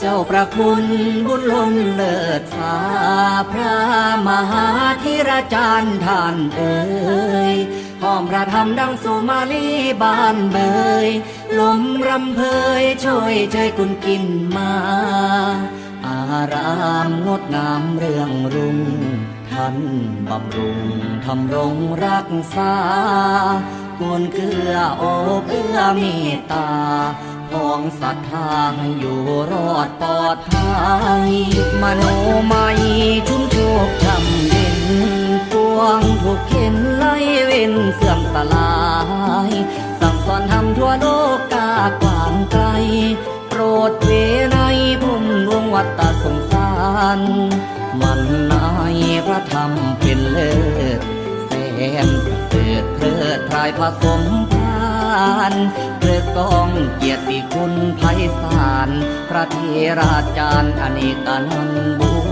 เจ้าประคุณบุญล้นเลิศฟ้าพระมหาธิราจารย์ท่านเอ่ยหอมพระธรรมดังสุมาลีบานเบยลมรำเพยช่วยเชยกุนกินมา อารามงดงามเรื่องรุ่งท่านบำรุงทำรงรักษา กุนเกื้อโอบเอื้อมตตาพองศรัทธาให้อยู่รอดปลอดภัยมโนมัยชุ่มโชคช่ำเย็นปวงถูกเข็นไล่เว้นเสื่อมสลาย สั่งสอนทำทั่วโลกกากว้างไกล โปรดเวไนพุ่มดวงวัตสงสาร มันนายพระธรรมเป็นเลิศแสน เสริดเพลิดพรายผสมพานเพื่อกองเกียรติคุณไพศาลพระเทราจารย์อเนกานันบู